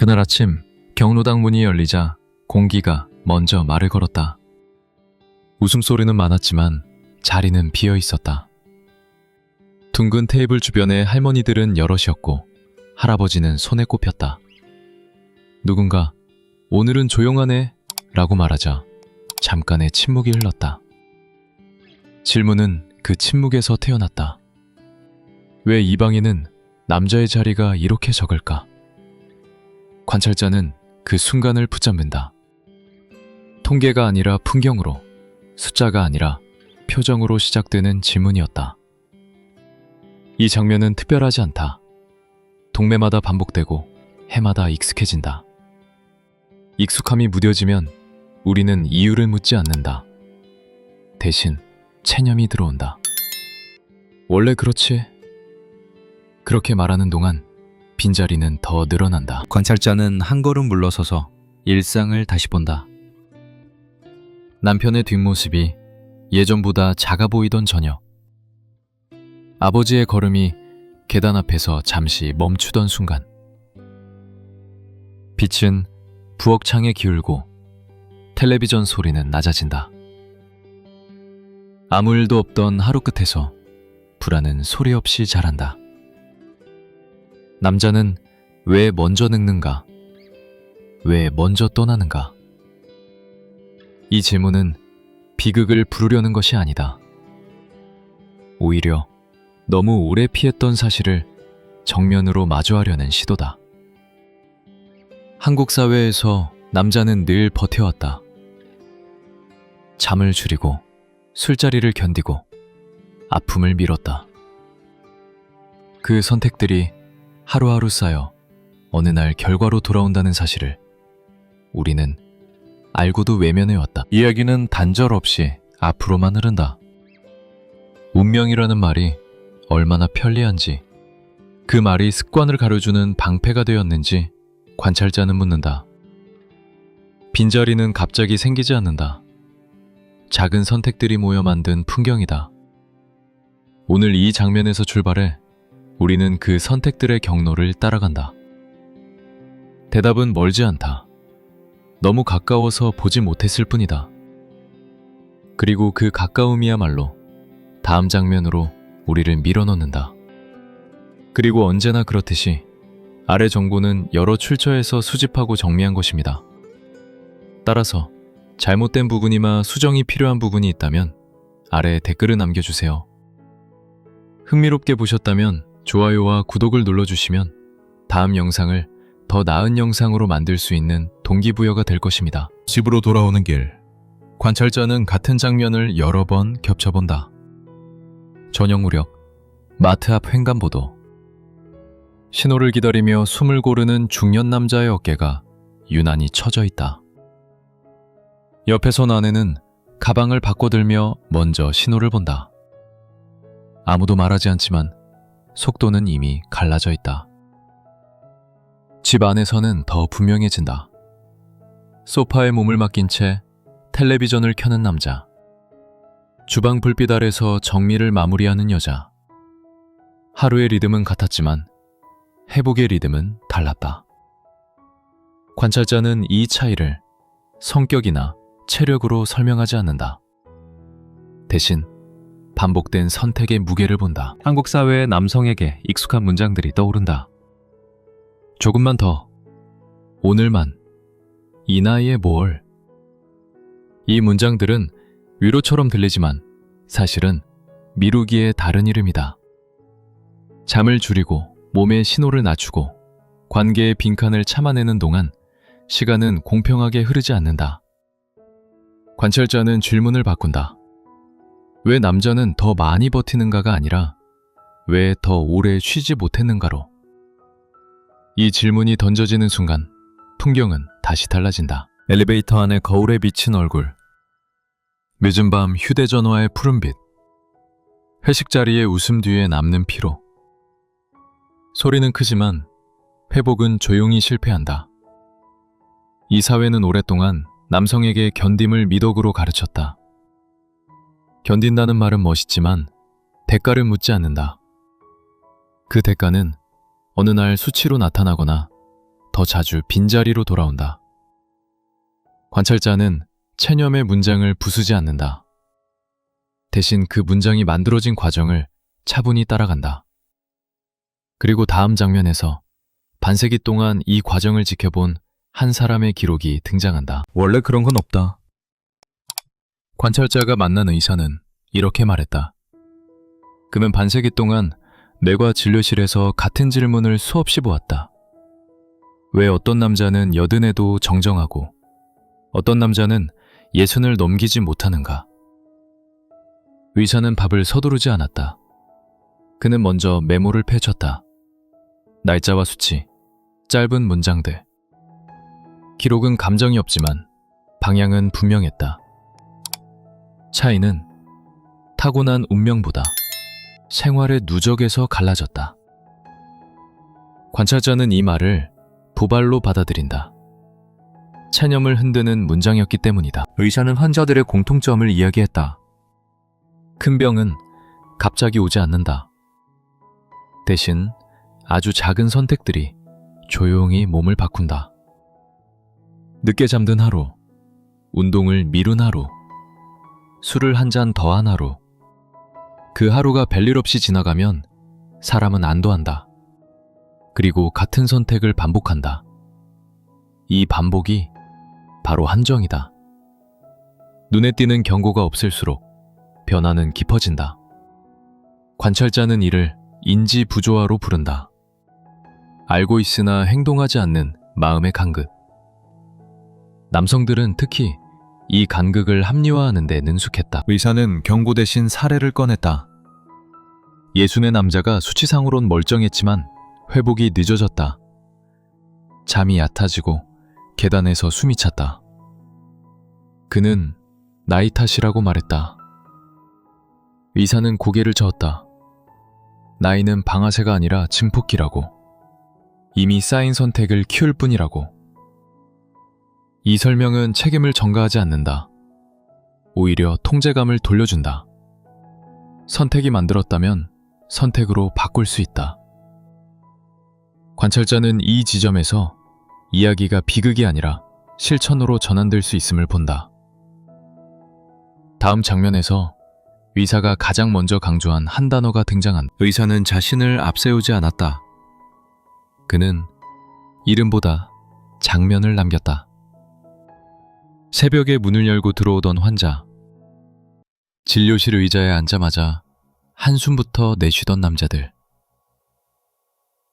그날 아침 경로당 문이 열리자 공기가 먼저 말을 걸었다. 웃음소리는 많았지만 자리는 비어 있었다. 둥근 테이블 주변에 할머니들은 여럿이었고 할아버지는 손에 꼽혔다. 누군가 오늘은 조용하네 라고 말하자 잠깐의 침묵이 흘렀다. 질문은 그 침묵에서 태어났다. 왜 이 방에는 남자의 자리가 이렇게 적을까? 관찰자는 그 순간을 붙잡는다. 통계가 아니라 풍경으로, 숫자가 아니라 표정으로 시작되는 질문이었다. 이 장면은 특별하지 않다. 동네마다 반복되고 해마다 익숙해진다. 익숙함이 무뎌지면 우리는 이유를 묻지 않는다. 대신 체념이 들어온다. 원래 그렇지. 그렇게 말하는 동안 빈자리는 더 늘어난다. 관찰자는 한 걸음 물러서서 일상을 다시 본다. 남편의 뒷모습이 예전보다 작아 보이던 저녁. 아버지의 걸음이 계단 앞에서 잠시 멈추던 순간. 빛은 부엌 창에 기울고 텔레비전 소리는 낮아진다. 아무 일도 없던 하루 끝에서 불안은 소리 없이 자란다. 남자는 왜 먼저 늙는가? 왜 먼저 떠나는가? 이 질문은 비극을 부르려는 것이 아니다. 오히려 너무 오래 피했던 사실을 정면으로 마주하려는 시도다. 한국 사회에서 남자는 늘 버텨왔다. 잠을 줄이고 술자리를 견디고 아픔을 미뤘다. 그 선택들이 하루하루 쌓여 어느 날 결과로 돌아온다는 사실을 우리는 알고도 외면해 왔다. 이야기는 단절 없이 앞으로만 흐른다. 운명이라는 말이 얼마나 편리한지, 그 말이 습관을 가려주는 방패가 되었는지 관찰자는 묻는다. 빈자리는 갑자기 생기지 않는다. 작은 선택들이 모여 만든 풍경이다. 오늘 이 장면에서 출발해 우리는 그 선택들의 경로를 따라간다. 대답은 멀지 않다. 너무 가까워서 보지 못했을 뿐이다. 그리고 그 가까움이야말로 다음 장면으로 우리를 밀어넣는다. 그리고 언제나 그렇듯이 아래 정보는 여러 출처에서 수집하고 정리한 것입니다. 따라서 잘못된 부분이나 수정이 필요한 부분이 있다면 아래에 댓글을 남겨주세요. 흥미롭게 보셨다면 좋아요와 구독을 눌러주시면 다음 영상을 더 나은 영상으로 만들 수 있는 동기부여가 될 것입니다. 집으로 돌아오는 길. 관찰자는 같은 장면을 여러 번 겹쳐본다. 저녁 무렵 마트 앞 횡단보도 신호를 기다리며 숨을 고르는 중년 남자의 어깨가 유난히 처져 있다. 옆에 선 아내는 가방을 바꿔들며 먼저 신호를 본다. 아무도 말하지 않지만 속도는 이미 갈라져 있다. 집 안에서는 더 분명해진다. 소파에 몸을 맡긴 채 텔레비전을 켜는 남자. 주방 불빛 아래서 정리를 마무리하는 여자. 하루의 리듬은 같았지만 회복의 리듬은 달랐다. 관찰자는 이 차이를 성격이나 체력으로 설명하지 않는다. 대신 반복된 선택의 무게를 본다. 한국 사회의 남성에게 익숙한 문장들이 떠오른다. 조금만 더. 오늘만. 이 나이에 뭘. 이 문장들은 위로처럼 들리지만 사실은 미루기의 다른 이름이다. 잠을 줄이고 몸의 신호를 낮추고 관계의 빈칸을 참아내는 동안 시간은 공평하게 흐르지 않는다. 관찰자는 질문을 바꾼다. 왜 남자는 더 많이 버티는가가 아니라 왜 더 오래 쉬지 못했는가로. 이 질문이 던져지는 순간 풍경은 다시 달라진다. 엘리베이터 안에 거울에 비친 얼굴. 늦은 밤 휴대전화의 푸른빛. 회식 자리의 웃음 뒤에 남는 피로. 소리는 크지만 회복은 조용히 실패한다. 이 사회는 오랫동안 남성에게 견딤을 미덕으로 가르쳤다. 견딘다는 말은 멋있지만 대가를 묻지 않는다. 그 대가는 어느 날 수치로 나타나거나 더 자주 빈자리로 돌아온다. 관찰자는 체념의 문장을 부수지 않는다. 대신 그 문장이 만들어진 과정을 차분히 따라간다. 그리고 다음 장면에서 반세기 동안 이 과정을 지켜본 한 사람의 기록이 등장한다. 원래 그런 건 없다. 관찰자가 만난 의사는 이렇게 말했다. 그는 반세기 동안 뇌과 진료실에서 같은 질문을 수없이 보았다. 왜 어떤 남자는 여든에도 정정하고 어떤 남자는 예순을 넘기지 못하는가? 의사는 밥을 서두르지 않았다. 그는 먼저 메모를 펼쳤다. 날짜와 수치, 짧은 문장들. 기록은 감정이 없지만 방향은 분명했다. 차이는 타고난 운명보다 생활의 누적에서 갈라졌다. 관찰자는 이 말을 도발로 받아들인다. 체념을 흔드는 문장이었기 때문이다. 의사는 환자들의 공통점을 이야기했다. 큰 병은 갑자기 오지 않는다. 대신 아주 작은 선택들이 조용히 몸을 바꾼다. 늦게 잠든 하루, 운동을 미룬 하루, 술을 한 잔 더한 하루. 그 하루가 별일 없이 지나가면 사람은 안도한다. 그리고 같은 선택을 반복한다. 이 반복이 바로 한정이다. 눈에 띄는 경고가 없을수록 변화는 깊어진다. 관찰자는 이를 인지 부조화로 부른다. 알고 있으나 행동하지 않는 마음의 간극. 남성들은 특히 이 간극을 합리화하는 데 능숙했다. 의사는 경고 대신 사례를 꺼냈다. 예순의 남자가 수치상으론 멀쩡했지만 회복이 늦어졌다. 잠이 얕아지고 계단에서 숨이 찼다. 그는 나이 탓이라고 말했다. 의사는 고개를 저었다. 나이는 방아쇠가 아니라 증폭기라고. 이미 쌓인 선택을 키울 뿐이라고. 이 설명은 책임을 전가하지 않는다. 오히려 통제감을 돌려준다. 선택이 만들었다면 선택으로 바꿀 수 있다. 관찰자는 이 지점에서 이야기가 비극이 아니라 실천으로 전환될 수 있음을 본다. 다음 장면에서 의사가 가장 먼저 강조한 한 단어가 등장한다. 의사는 자신을 앞세우지 않았다. 그는 이름보다 장면을 남겼다. 새벽에 문을 열고 들어오던 환자. 진료실 의자에 앉자마자 한숨부터 내쉬던 남자들.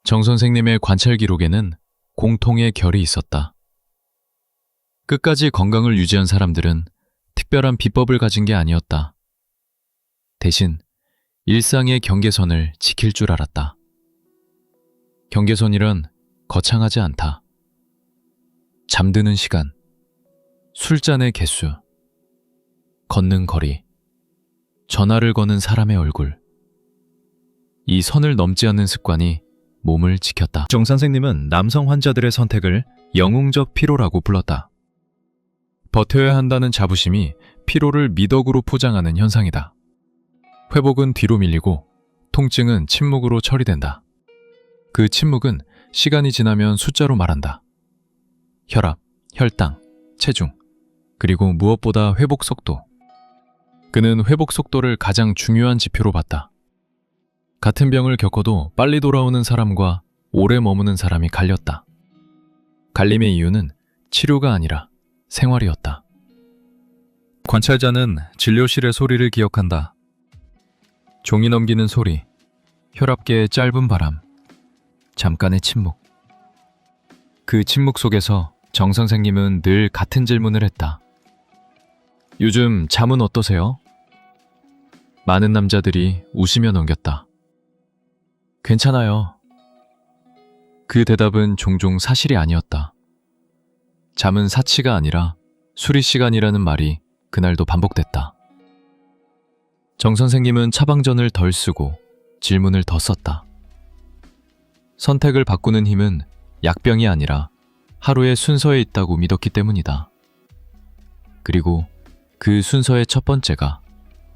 정 선생님의 관찰 기록에는 공통의 결이 있었다. 끝까지 건강을 유지한 사람들은 특별한 비법을 가진 게 아니었다. 대신 일상의 경계선을 지킬 줄 알았다. 경계선이란 거창하지 않다. 잠드는 시간, 술잔의 개수, 걷는 거리, 전화를 거는 사람의 얼굴. 이 선을 넘지 않는 습관이 몸을 지켰다. 정 선생님은 남성 환자들의 선택을 영웅적 피로라고 불렀다. 버텨야 한다는 자부심이 피로를 미덕으로 포장하는 현상이다. 회복은 뒤로 밀리고 통증은 침묵으로 처리된다. 그 침묵은 시간이 지나면 숫자로 말한다. 혈압, 혈당, 체중, 그리고 무엇보다 회복 속도. 그는 회복 속도를 가장 중요한 지표로 봤다. 같은 병을 겪어도 빨리 돌아오는 사람과 오래 머무는 사람이 갈렸다. 갈림의 이유는 치료가 아니라 생활이었다. 관찰자는 진료실의 소리를 기억한다. 종이 넘기는 소리, 혈압계의 짧은 바람, 잠깐의 침묵. 그 침묵 속에서 정 선생님은 늘 같은 질문을 했다. 요즘 잠은 어떠세요? 많은 남자들이 웃으며 넘겼다. 괜찮아요. 그 대답은 종종 사실이 아니었다. 잠은 사치가 아니라 수리 시간이라는 말이 그날도 반복됐다. 정 선생님은 처방전을 덜 쓰고 질문을 더 썼다. 선택을 바꾸는 힘은 약병이 아니라 하루의 순서에 있다고 믿었기 때문이다. 그리고 그 순서의 첫 번째가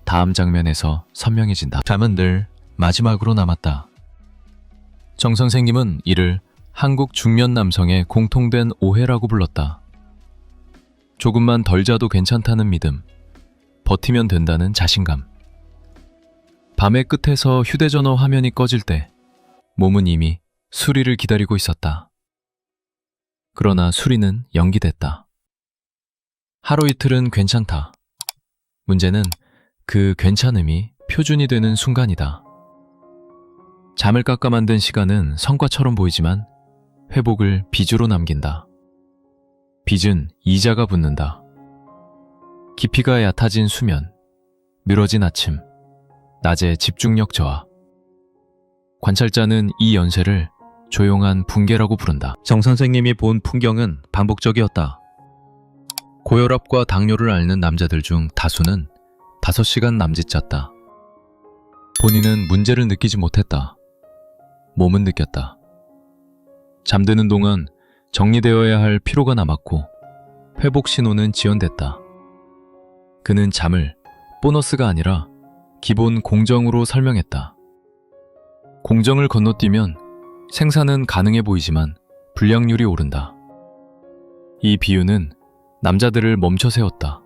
다음 장면에서 선명해진다. 잠은 늘 마지막으로 남았다. 정 선생님은 이를 한국 중년 남성의 공통된 오해라고 불렀다. 조금만 덜 자도 괜찮다는 믿음, 버티면 된다는 자신감. 밤의 끝에서 휴대전화 화면이 꺼질 때 몸은 이미 수리를 기다리고 있었다. 그러나 수리는 연기됐다. 하루 이틀은 괜찮다. 문제는 그 괜찮음이 표준이 되는 순간이다. 잠을 깎아 만든 시간은 성과처럼 보이지만 회복을 빚으로 남긴다. 빚은 이자가 붙는다. 깊이가 얕아진 수면, 늘어진 아침, 낮의 집중력 저하. 관찰자는 이 연세를 조용한 붕괴라고 부른다. 정 선생님이 본 풍경은 반복적이었다. 고혈압과 당뇨를 앓는 남자들 중 다수는 5시간 남짓 잤다. 본인은 문제를 느끼지 못했다. 몸은 느꼈다. 잠드는 동안 정리되어야 할 피로가 남았고 회복 신호는 지연됐다. 그는 잠을 보너스가 아니라 기본 공정으로 설명했다. 공정을 건너뛰면 생산은 가능해 보이지만 불량률이 오른다. 이 비유는 남자들을 멈춰 세웠다.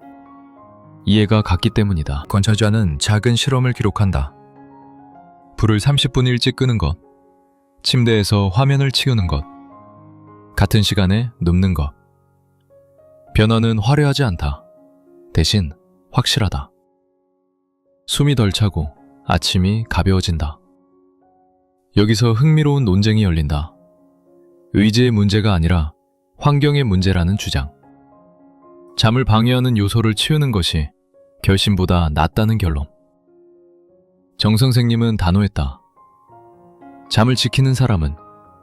이해가 갔기 때문이다. 관찰자는 작은 실험을 기록한다. 불을 30분 일찍 끄는 것, 침대에서 화면을 치우는 것, 같은 시간에 눕는 것. 변화는 화려하지 않다. 대신 확실하다. 숨이 덜 차고 아침이 가벼워진다. 여기서 흥미로운 논쟁이 열린다. 의지의 문제가 아니라 환경의 문제라는 주장. 잠을 방해하는 요소를 치우는 것이 결심보다 낫다는 결론. 정 선생님은 단호했다. 잠을 지키는 사람은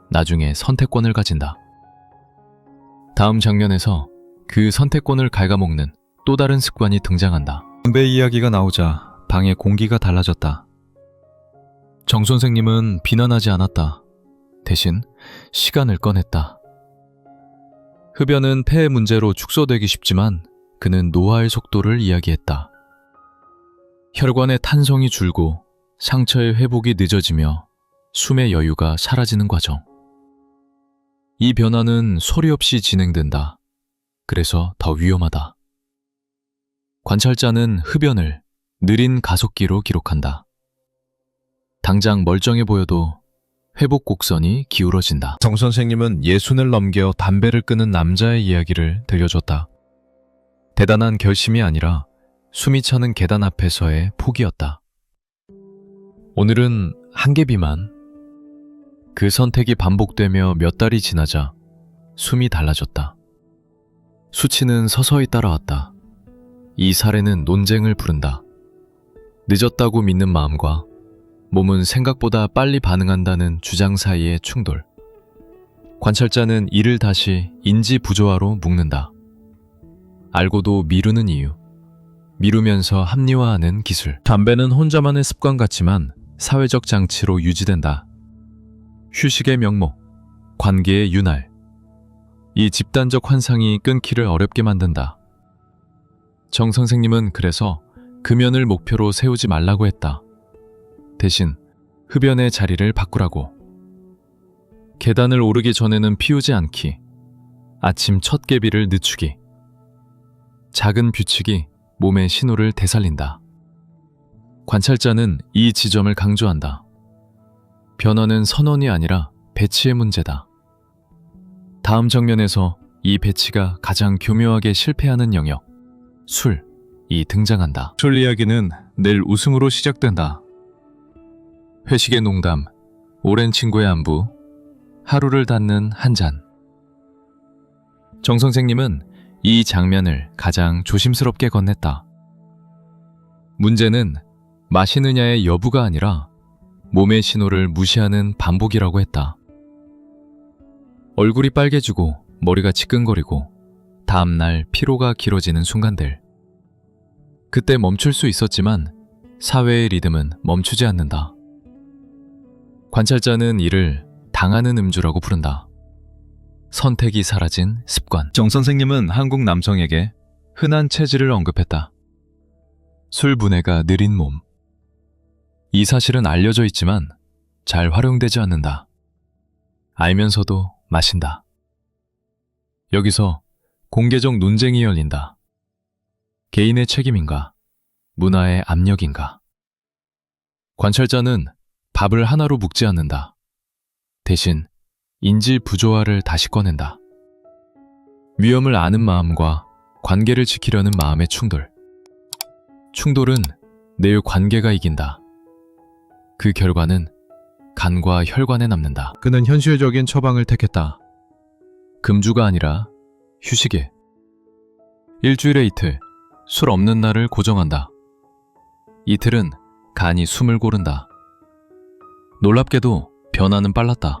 나중에 선택권을 가진다. 다음 장면에서 그 선택권을 갉아먹는 또 다른 습관이 등장한다. 담배 이야기가 나오자 방의 공기가 달라졌다. 정 선생님은 비난하지 않았다. 대신 시간을 꺼냈다. 흡연은 폐의 문제로 축소되기 쉽지만 그는 노화의 속도를 이야기했다. 혈관의 탄성이 줄고 상처의 회복이 늦어지며 숨의 여유가 사라지는 과정. 이 변화는 소리 없이 진행된다. 그래서 더 위험하다. 관찰자는 흡연을 느린 가속기로 기록한다. 당장 멀쩡해 보여도 회복 곡선이 기울어진다. 정 선생님은 예순을 넘겨 담배를 끊은 남자의 이야기를 들려줬다. 대단한 결심이 아니라 숨이 차는 계단 앞에서의 포기였다. 오늘은 한개 비만. 그 선택이 반복되며 몇 달이 지나자 숨이 달라졌다. 수치는 서서히 따라왔다. 이 사례는 논쟁을 부른다. 늦었다고 믿는 마음과 몸은 생각보다 빨리 반응한다는 주장 사이의 충돌. 관찰자는 이를 다시 인지 부조화로 묶는다. 알고도 미루는 이유. 미루면서 합리화하는 기술. 담배는 혼자만의 습관 같지만 사회적 장치로 유지된다. 휴식의 명목, 관계의 윤활. 이 집단적 환상이 끊기를 어렵게 만든다. 정 선생님은 그래서 금연을 목표로 세우지 말라고 했다. 대신 흡연의 자리를 바꾸라고. 계단을 오르기 전에는 피우지 않기. 아침 첫 개비를 늦추기. 작은 규칙이 몸의 신호를 되살린다. 관찰자는 이 지점을 강조한다. 변화는 선언이 아니라 배치의 문제다. 다음 정면에서 이 배치가 가장 교묘하게 실패하는 영역, 술 이 등장한다. 술 이야기는 늘 웃음으로 시작된다. 회식의 농담, 오랜 친구의 안부, 하루를 닫는 한 잔. 정 선생님은 이 장면을 가장 조심스럽게 건넸다. 문제는 마시느냐의 여부가 아니라 몸의 신호를 무시하는 반복이라고 했다. 얼굴이 빨개지고 머리가 지끈거리고 다음날 피로가 길어지는 순간들. 그때 멈출 수 있었지만 사회의 리듬은 멈추지 않는다. 관찰자는 이를 당하는 음주라고 부른다. 선택이 사라진 습관. 정 선생님은 한국 남성에게 흔한 체질을 언급했다. 술 분해가 느린 몸. 이 사실은 알려져 있지만 잘 활용되지 않는다. 알면서도 마신다. 여기서 공개적 논쟁이 열린다. 개인의 책임인가? 문화의 압력인가? 관찰자는 밥을 하나로 묶지 않는다. 대신 인지 부조화를 다시 꺼낸다. 위험을 아는 마음과 관계를 지키려는 마음의 충돌. 충돌은 내 관계가 이긴다. 그 결과는 간과 혈관에 남는다. 그는 현실적인 처방을 택했다. 금주가 아니라 휴식에. 일주일에 이틀, 술 없는 날을 고정한다. 이틀은 간이 숨을 고른다. 놀랍게도 변화는 빨랐다.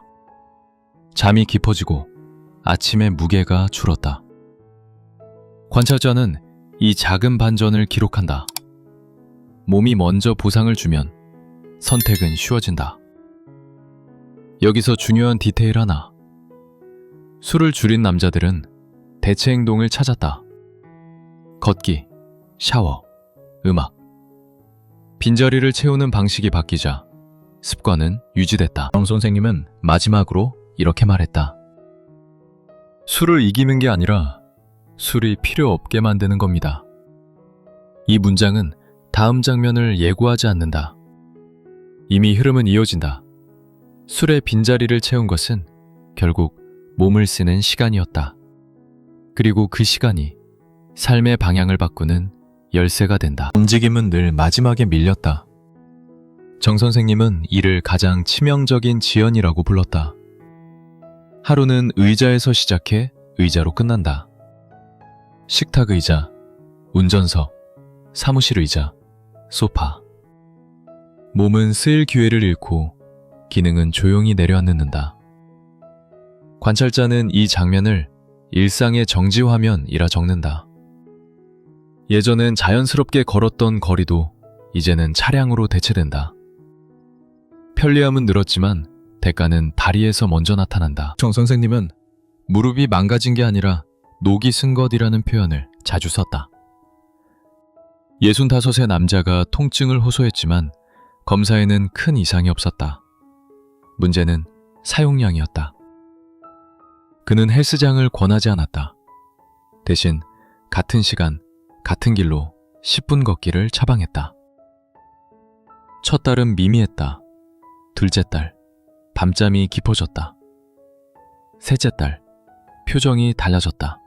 잠이 깊어지고 아침에 무게가 줄었다. 관찰자는 이 작은 반전을 기록한다. 몸이 먼저 보상을 주면 선택은 쉬워진다. 여기서 중요한 디테일 하나. 술을 줄인 남자들은 대체 행동을 찾았다. 걷기, 샤워, 음악. 빈자리를 채우는 방식이 바뀌자 습관은 유지됐다. 정 선생님은 마지막으로 이렇게 말했다. 술을 이기는 게 아니라 술이 필요 없게 만드는 겁니다. 이 문장은 다음 장면을 예고하지 않는다. 이미 흐름은 이어진다. 술의 빈자리를 채운 것은 결국 몸을 쓰는 시간이었다. 그리고 그 시간이 삶의 방향을 바꾸는 열쇠가 된다. 움직임은 늘 마지막에 밀렸다. 정 선생님은 이를 가장 치명적인 지연이라고 불렀다. 하루는 의자에서 시작해 의자로 끝난다. 식탁 의자, 운전석, 사무실 의자, 소파. 몸은 쓰일 기회를 잃고 기능은 조용히 내려앉는다. 관찰자는 이 장면을 일상의 정지 화면이라 적는다. 예전엔 자연스럽게 걸었던 거리도 이제는 차량으로 대체된다. 편리함은 늘었지만 대가는 다리에서 먼저 나타난다. 정 선생님은 무릎이 망가진 게 아니라 녹이 쓴 것이라는 표현을 자주 썼다. 65의 남자가 통증을 호소했지만 검사에는 큰 이상이 없었다. 문제는 사용량이었다. 그는 헬스장을 권하지 않았다. 대신 같은 시간, 같은 길로 10분 걷기를 처방했다. 첫 딸은 미미했다. 둘째 딸, 밤잠이 깊어졌다. 셋째 딸, 표정이 달라졌다.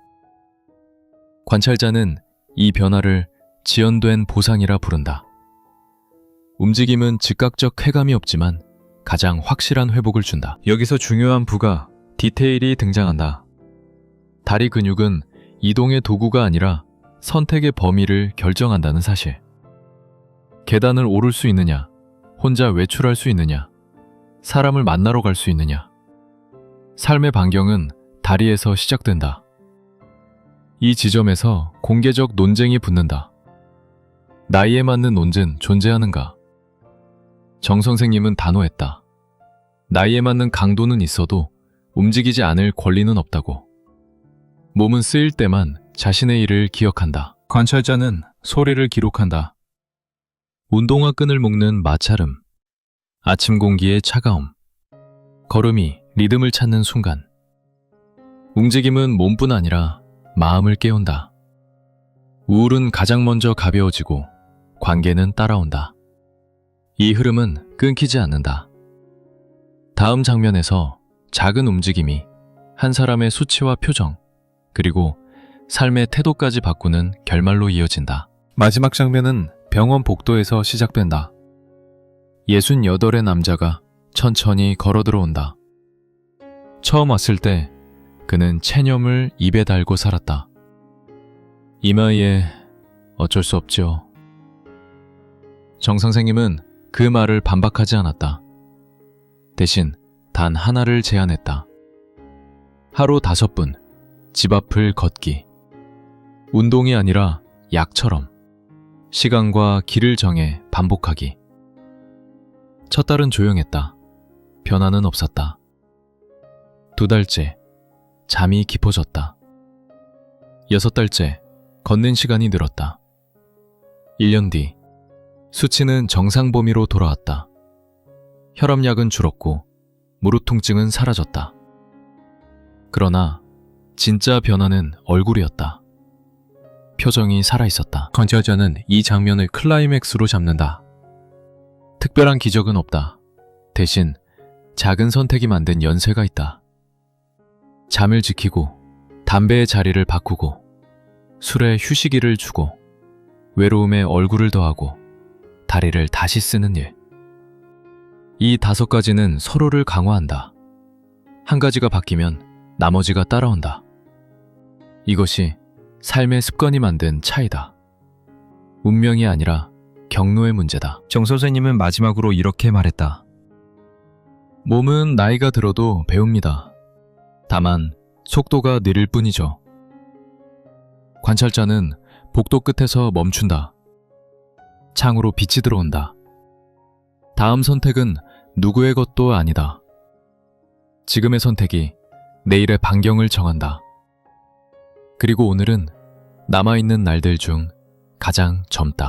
관찰자는 이 변화를 지연된 보상이라 부른다. 움직임은 즉각적 쾌감이 없지만 가장 확실한 회복을 준다. 여기서 중요한 부가 디테일이 등장한다. 다리 근육은 이동의 도구가 아니라 선택의 범위를 결정한다는 사실. 계단을 오를 수 있느냐, 혼자 외출할 수 있느냐, 사람을 만나러 갈 수 있느냐. 삶의 반경은 다리에서 시작된다. 이 지점에서 공개적 논쟁이 붙는다. 나이에 맞는 논쟁 존재하는가? 정 선생님은 단호했다. 나이에 맞는 강도는 있어도 움직이지 않을 권리는 없다고. 몸은 쓰일 때만 자신의 일을 기억한다. 관찰자는 소리를 기록한다. 운동화 끈을 묶는 마찰음. 아침 공기의 차가움. 걸음이 리듬을 찾는 순간. 움직임은 몸뿐 아니라 마음을 깨운다. 우울은 가장 먼저 가벼워지고 관계는 따라온다. 이 흐름은 끊기지 않는다. 다음 장면에서 작은 움직임이 한 사람의 수치와 표정, 그리고 삶의 태도까지 바꾸는 결말로 이어진다. 마지막 장면은 병원 복도에서 시작된다. 68의 남자가 천천히 걸어 들어온다. 처음 왔을 때 그는 체념을 입에 달고 살았다. 이마에 어쩔 수 없죠. 정 선생님은 그 말을 반박하지 않았다. 대신 단 하나를 제안했다. 하루 다섯 분, 집 앞을 걷기. 운동이 아니라 약처럼 시간과 길을 정해 반복하기. 첫 달은 조용했다. 변화는 없었다. 두 달째, 잠이 깊어졌다. 여섯 달째, 걷는 시간이 늘었다. 1년 뒤, 수치는 정상 범위로 돌아왔다. 혈압약은 줄었고, 무릎 통증은 사라졌다. 그러나 진짜 변화는 얼굴이었다. 표정이 살아있었다. 건지여자는 이 장면을 클라이맥스로 잡는다. 특별한 기적은 없다. 대신 작은 선택이 만든 연쇄가 있다. 잠을 지키고 담배의 자리를 바꾸고 술에 휴식기를 주고 외로움에 얼굴을 더하고 다리를 다시 쓰는 일. 이 다섯 가지는 서로를 강화한다. 한 가지가 바뀌면 나머지가 따라온다. 이것이 삶의 습관이 만든 차이다. 운명이 아니라 경로의 문제다. 정 선생님은 마지막으로 이렇게 말했다. 몸은 나이가 들어도 배웁니다. 다만 속도가 느릴 뿐이죠. 관찰자는 복도 끝에서 멈춘다. 창으로 빛이 들어온다. 다음 선택은 누구의 것도 아니다. 지금의 선택이 내일의 반경을 정한다. 그리고 오늘은 남아있는 날들 중 가장 젊다.